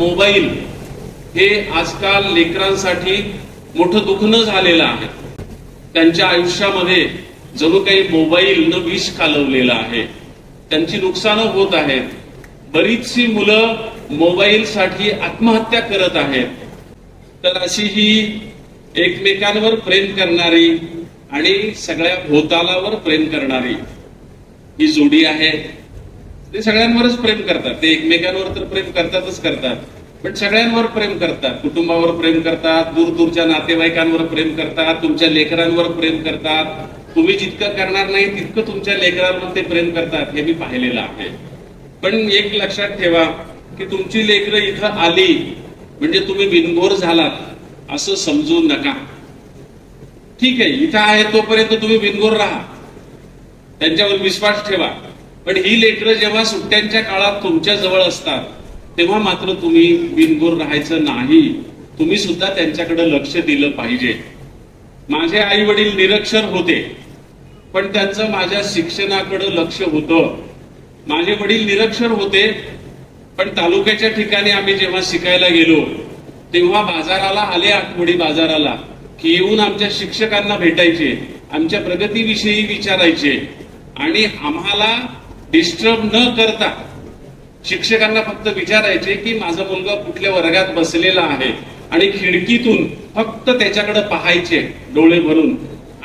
Mobile हे आजकाल लेकरांसाठी मोठं दुखणं झालेलं आहे. त्यांच्या आयुष्यामध्ये जणू काही मोबाईलनं विष कालवलेलं आहे. त्यांची नुकसानं होत आहेत. बरीचशी मुलं मोबाईलसाठी आत्महत्या करत आहेत. तर अशी ही एकमेकांवर प्रेम करणारी आणि सगळ्या भोतालावर प्रेम करणारी ही जोडी आहे. ते सगळ्यांवरच प्रेम करतात. ते एकमेकांवर तर प्रेम करतातच करतात. पण सगळ्यांवर प्रेम करतात. कुटुंबावर प्रेम करतात दूर दूरच्या नातेवाईकांवर प्रेम करतात तुमच्या लेकरांवर प्रेम करतात. तुम्ही जितकं करणार नाही तितकं तुमच्या लेकरांवर ते प्रेम करतात हे मी पाहिलेलं आहे. पण एक लक्षात ठेवा की तुमची लेकरं इथं आली म्हणजे तुम्ही बिनगोर झालात असं समजू नका. ठीक आहे इथं आहे तोपर्यंत तुम्ही बिनगोर राहा. त्यांच्यावर विश्वास ठेवा. पण ही लेकरं जेव्हा सुट्ट्यांच्या काळात तुमच्या जवळ असतात तेव्हा मात्र तुम्ही बिनगोर राहायचं नाही. तुम्ही सुद्धा त्यांच्याकडे लक्ष दिलं पाहिजे. माझे आई वडील निरक्षर होते पण त्यांचं माझ्या शिक्षणाकडे लक्ष होतं. माझे वडील निरक्षर होते पण तालुक्याच्या ठिकाणी आम्ही जेव्हा शिकायला गेलो तेव्हा बाजाराला आले आठवडी बाजाराला की येऊन आमच्या शिक्षकांना भेटायचे आमच्या प्रगतीविषयी विचारायचे. आणि आम्हाला डिस्टर्ब न करता शिक्षकांना फक्त विचारायचे की माझा मुलगा कुठल्या वर्गात बसलेला आहे आणि खिडकीतून फक्त त्याच्याकडे पाहायचे डोळे भरून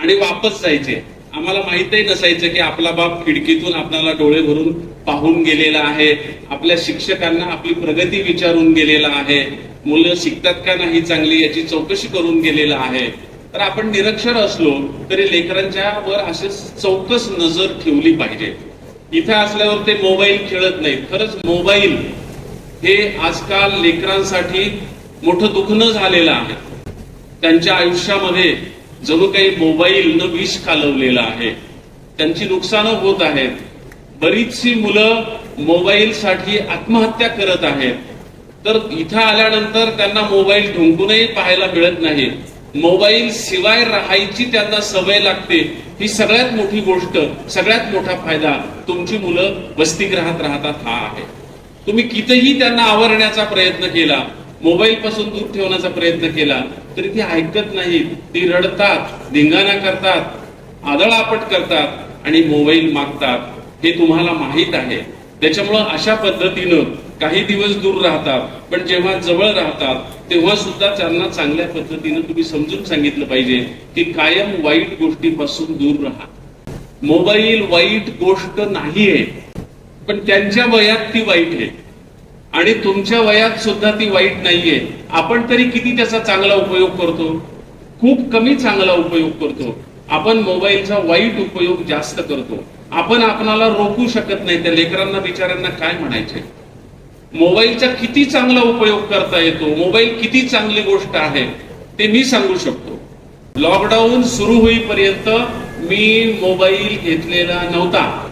आणि वापस जायचे. आम्हाला माहितही नसायचं की आपला बाप खिडकीतून आपल्याला डोळे भरून पाहून गेलेला आहे. आपल्या शिक्षकांना आपली प्रगती विचारून गेलेला आहे. मुलं शिकतात का नाही चांगली याची चौकशी करून गेलेला आहे. तर आपण निरक्षर असलो तरी लेकरांच्या वर असे चौकस नजर ठेवली पाहिजे. इथं असल्यावर ते मोबाईल खेळत नाहीत. खरंच मोबाईल हे आजकाल लेकरांसाठी मोठं दुखणं झालेलं आहे. त्यांच्या आयुष्यामध्ये जणू काही मोबाईलनं विष कालवलेलं आहे. त्यांची नुकसानं होत आहेत. बरीचशी मुलं मोबाईलसाठी आत्महत्या करत आहेत. तर इथं आल्यानंतर त्यांना मोबाईल ढुंकूनही पाहायला मिळत नाही. मोबाईल शिवाय राहायची त्यांना सवय लागते. ही सगळ्यात मोठी गोष्ट सगळ्यात मोठा फायदा तुमची मुलं वसतिगृहात राहतात हा आहे. तुम्ही कितीही त्यांना आवरण्याचा प्रयत्न केला मोबाईल पासून दूर ठेवण्याचा प्रयत्न केला तरी ती ऐकत नाहीत ती रडतात धिंगाणा करतात आदळापट करतात आणि मोबाईल मागतात. हे तुम्हाला माहीत आहे. त्याच्यामुळं अशा पद्धतीनं काही दिवस दूर राहतात पण जेव्हा जवळ राहतात तेव्हा सुद्धा त्यांना चांगल्या पद्धतीनं तुम्ही समजून सांगितलं पाहिजे की कायम वाईट गोष्टीपासून दूर राहा. मोबाईल वाईट गोष्ट नाहीये पण त्यांच्या वयात ती वाईट आहे. आणि तुमच्या वयात सुद्धा ती वाईट नाहीये. आपण तरी किती त्याचा चांगला उपयोग करतो? खूप कमी चांगला उपयोग करतो. आपण मोबाईलचा वाईट उपयोग जास्त करतो. आपण आपणाला रोखू शकत नाही त्या लेकरांना बिचाऱ्यांना काय म्हणायचे मोबाईलचा किती चांगला उपयोग करता येतो? मोबाईल किती चांगली गोष्ट आहे? ते मी सांगू शकतो. लॉकडाऊन सुरू होईपर्यंत मी मोबाईल घेतलेला नव्हता.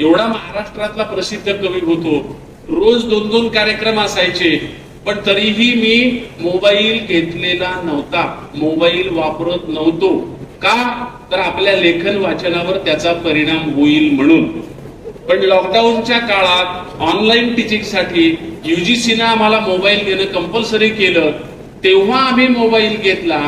एवढा महाराष्ट्रातला प्रसिद्ध कवी होतो. रोज दोन दोन कार्यक्रम असायचे पण तरीही मी मोबाईल घेतलेला नव्हता. मोबाईल वापरत नव्हतो. का? तर आपल्या लेखन वाचनावर त्याचा परिणाम होईल म्हणून. पण लॉकडाऊनच्या काळात ऑनलाईन टीचिंगसाठी युजीसीनं आम्हाला मोबाईल घेणं कंपल्सरी केलं. तेव्हा आम्ही मोबाईल घेतला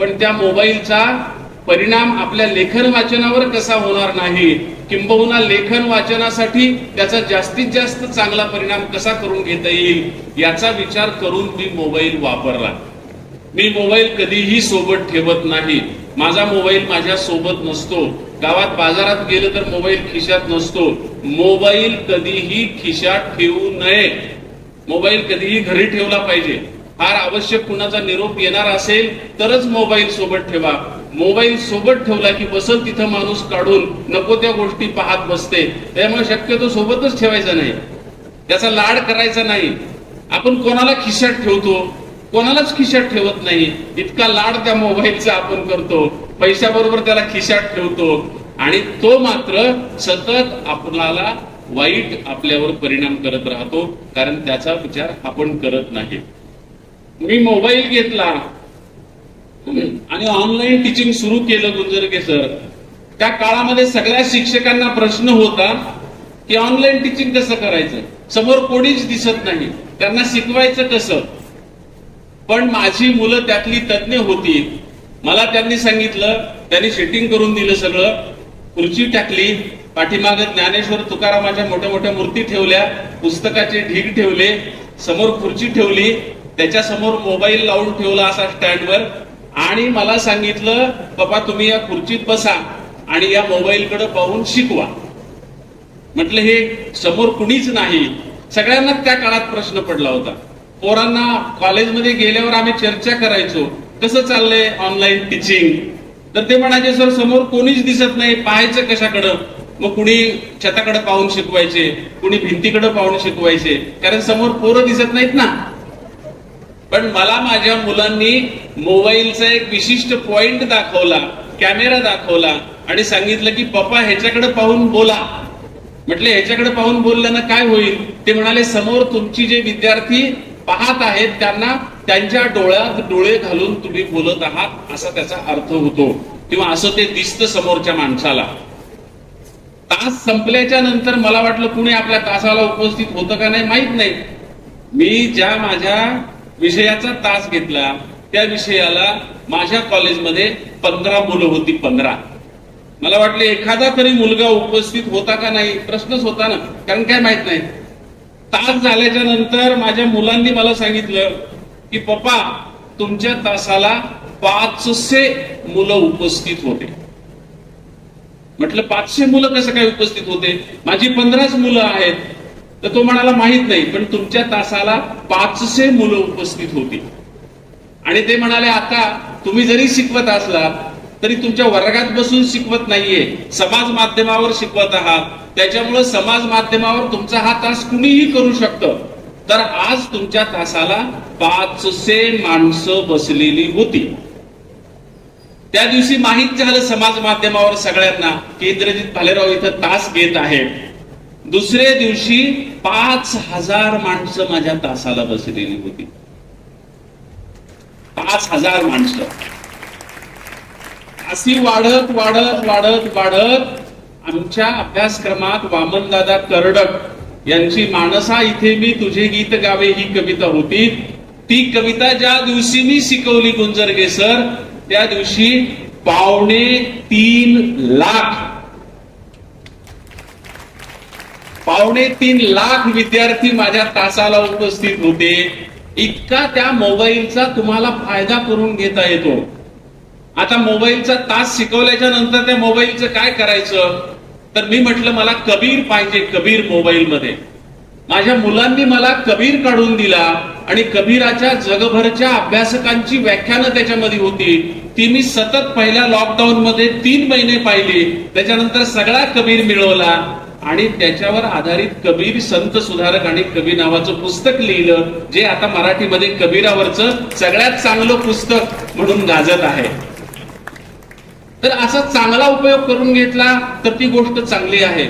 पण त्या मोबाईलचा परिणाम आपल्या लेखन वाचनावर कसा होणार नाही किंबहुना लेखन वाचनासाठी त्याचा जास्तीत जास्त चांगला परिणाम कसा करून घेता येईल याचा विचार करून मी मोबाईल वापरला. मी मोबाईल कधीही सोबत ठेवत नाही. माझा मोबाईल माझ्या सोबत नसतो. गावात बाजारात गेलं तर मोबाईल खिशात नसतो. मोबाईल कधीही खिशात ठेवू नये. मोबाईल कधीही घरी ठेवला पाहिजे. फार आवश्यक कुणाचा निरोप येणार असेल तरच मोबाईल सोबत ठेवा. मोबाईल सोबत ठेवला की बसल तिथं माणूस काढून नको त्या गोष्टी पाहत बसते. त्यामुळे शक्यतो सोबतच ठेवायचा नाही. त्याचा लाड करायचा नाही. आपण कोणाला खिशात ठेवतो? कोणालाच खिशात ठेवत नाही. इतका लाड त्या मोबाईलचा आपण करतो. पैशाबरोबर त्याला खिशात ठेवतो. आणि तो मात्र सतत आपल्याला वाईट आपल्यावर परिणाम करत राहतो. कारण त्याचा विचार आपण करत नाही. मी मोबाईल घेतला. आणि ऑनलाईन टीचिंग सुरू केलं गुंजरके सर. त्या काळामध्ये सगळ्या शिक्षकांना प्रश्न होता की ऑनलाईन टीचिंग कसं करायचं? समोर कोणीच दिसत नाही. त्यांना शिकवायचं कसं? पण माझी मुलं त्यातली तज्ज्ञ होती. मला त्यांनी सांगितलं त्यांनी सेटिंग करून दिलं सगळं. खुर्ची टाकली पाठीमाग ज्ञानेश्वर तुकारामाच्या मोठ्या मोठ्या मूर्ती ठेवल्या पुस्तकाचे ढीग ठेवले समोर खुर्ची ठेवली त्याच्यासमोर मोबाईल लावून ठेवला असा स्टँडवर. आणि मला सांगितलं बाबा तुम्ही या खुर्चीत बसा आणि या मोबाईल कडे पाहून शिकवा. म्हटलं हे समोर कुणीच नाही. सगळ्यांनाच त्या काळात प्रश्न पडला होता. पोरांना कॉलेजमध्ये गेल्यावर आम्ही चर्चा करायचो. कसं चाललंय ऑनलाईन टीचिंग तर ते म्हणायचे सर समोर कोणीच दिसत नाही. पाहायचं कशाकडं? मग कुणी छताकडे पाहून शिकवायचे कुणी भिंतीकडे पाहून शिकवायचे. कारण समोर पोरं दिसत नाहीत ना. पण मला माझ्या मुलांनी मोबाईलचा एक विशिष्ट पॉइंट दाखवला कॅमेरा दाखवला आणि सांगितलं की पप्पा ह्याच्याकडे पाहून बोला. म्हटले ह्याच्याकडे पाहून बोलल्यानं काय होईल? ते म्हणाले समोर तुमची जे विद्यार्थी पाहत आहेत त्यांना त्यांच्या डोळ्यात डोळे घालून तुम्ही बोलत आहात असा त्याचा अर्थ होतो. किंवा असं ते दिसतं समोरच्या माणसाला. तास संपल्याच्या नंतर मला वाटलं कुणी आपल्या तासाला उपस्थित होतं का नाही माहीत नाही. मी ज्या माझ्या विषयाचा तास घेतला त्या विषयाला माझ्या कॉलेजमध्ये पंधरा मुलं होती पंधरा. मला वाटलं एखादा तरी मुलगा उपस्थित होता का नाही? प्रश्नच होता ना. कारण काय माहीत नाही. तास झाल्याच्यानंतर माझ्या मुलांनी मला सांगितलं की पप्पा तुमच्या तासाला पाचशे मुलं उपस्थित होते. म्हटलं पाचशे मुलं कसं काय उपस्थित होते? माझी पंधराच मुलं आहेत. तर तो म्हणाला माहीत नाही पण तुमच्या तासाला पाचशे मुलं उपस्थित होती. आणि ते म्हणाले आता तुम्ही जरी शिकवत असलात तरी तुमच्या वर्गात बसून शिकवत नाहीये. समाज माध्यमावर शिकवत आहात. त्याच्यामुळे समाज माध्यमावर तुमचा हा तास कुणीही करू शकतं. तर आज तुमच्या तासाला पाचशे माणसं बसलेली होती. त्या दिवशी माहीत झालं समाज माध्यमावर सगळ्यांना की इंद्रजित भालेराव इथं तास घेत आहे दुसऱ्या दिवशी पाच हजार माणसं माझ्या तासाला बसलेली होती. पाच हजार माणसं. अशी वाढत वाढत वाढत वाढत आमच्या अभ्यासक्रमात वामनदादा कर्डक यांची माणसा इथे मी तुझे गीत गावे ही कविता होती. ती कविता ज्या दिवशी मी शिकवली गुंजरगे सर त्या दिवशी पावणे तीन लाख. पावणे तीन लाख विद्यार्थी माझ्या तासाला उपस्थित होते. इतका त्या मोबाईलचा तुम्हाला फायदा करून घेता येतो. आता मोबाईलचा तास शिकवल्याच्या नंतर त्या मोबाईलचं काय करायचं? तर मी म्हटलं मला कबीर पाहिजे कबीर मोबाईल मध्ये माझ्या मुलांनी मला कबीर काढून दिला आणि कबीराच्या जगभरच्या अभ्यासकांची व्याख्यानं त्याच्यामध्ये होती. ती मी सतत पहिल्या लॉकडाऊन मध्ये तीन महिने पाहिली. त्याच्यानंतर सगळा कबीर मिळवला आणि त्याच्यावर आधारित कबीर संत सुधारक आणि कबीर नावाचं पुस्तक लिहिलं जे आता मराठीमध्ये कबीरावरचं सगळ्यात चांगलं पुस्तक म्हणून गाजत आहे. तर असा चांगला उपयोग करून घेतला तर ती गोष्ट चांगली आहे.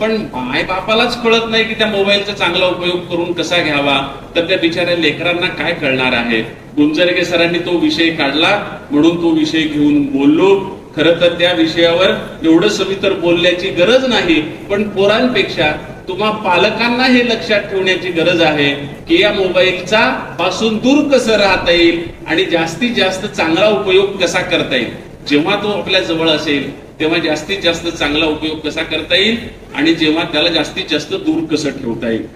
पण माय बापालाच कळत नाही की त्या मोबाईलचा चांगला उपयोग करून कसा घ्यावा तर त्या बिचाऱ्या लेकरांना काय कळणार आहे? गुंजरगे सरांनी तो विषय काढला म्हणून तो विषय घेऊन बोललो. खर तर त्या विषयावर एवढं सवितर बोलण्याची गरज नाही पण पोरांपेक्षा तुम्हा पालकांना हे लक्षात ठेवण्याची गरज आहे की या मोबाईलचा पासून दूर कसं राहता येईल आणि जास्तीत जास्त चांगला उपयोग कसा करता येईल? जेव्हा तो आपल्या जवळ असेल तेव्हा जास्तीत जास्त चांगला उपयोग कसा करता येईल? आणि जेव्हा त्याला जास्तीत जास्त दूर कसं ठेवता येईल?